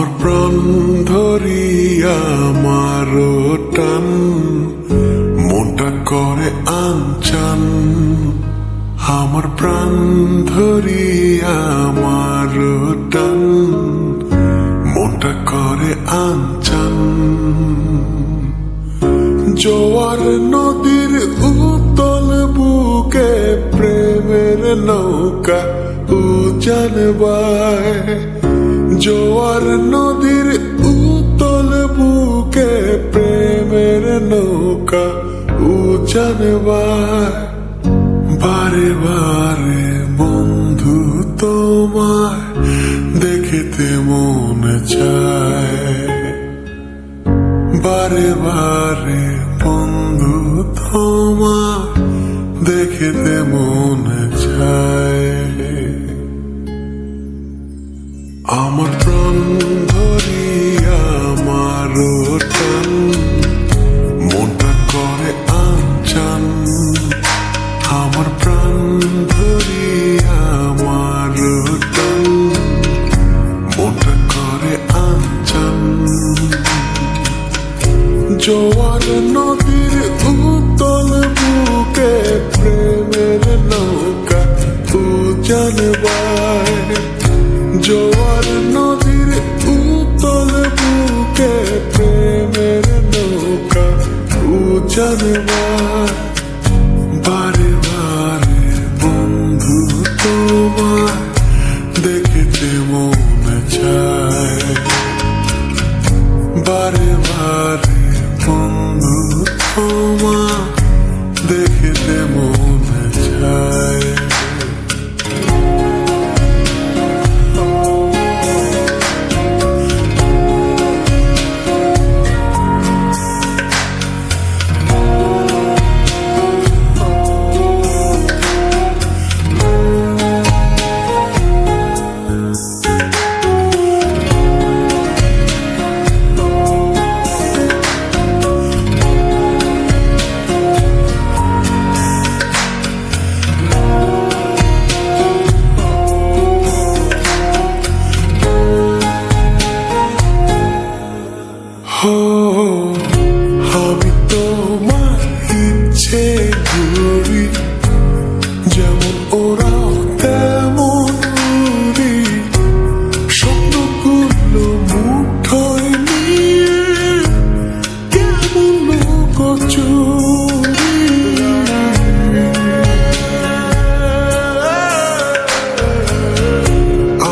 আমার প্রাণ ধরি আমার টান মনটা করে আনচান। আমার প্রাণ ধরি আমার টান মনটা করে আনচান। জোয়ার নদীর উতল বুকে প্রেমের নৌকা উজান বায়। জোয়ার নদীর উতল বুকে প্রেমের নৌকা বায় বারে বারে বন্ধু তোমায় দেখিতে মন চায়। বারে বারে বন্ধু তোমার দেখিতে মনে জোয়ার নদীর উত্তল বুকে প্রেমের নৌকা উজান বায় জোয়ার নদীর উত্তল বুকে প্রেমের নৌকা উজান বায় ইচ্ছে ঘুরি যেমন ওরাও তেমন উড়ি স্বপ্নগুলো মুঠোয় নিয়ে কেমন লোকচুরি।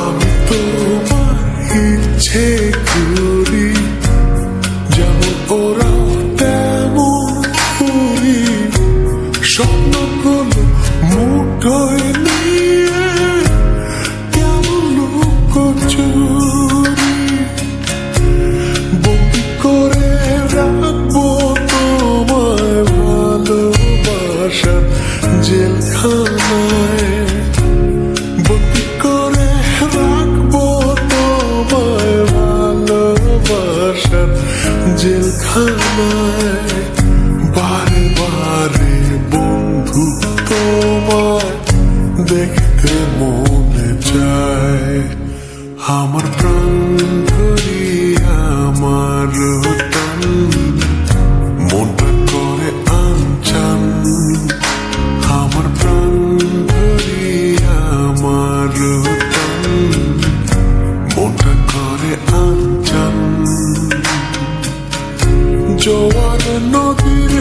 আমি তোমার ইচ্ছে করি যেমন ওরা তেমন করি স্বপ্ন দেখতে মনে চায়। আমার প্রাণ ধরি, আমার টান মনটা করে আনচান। আমার প্রাণ ধরি, আমার টান মনটা করে আনচান। জোয়ার নদীর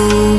fool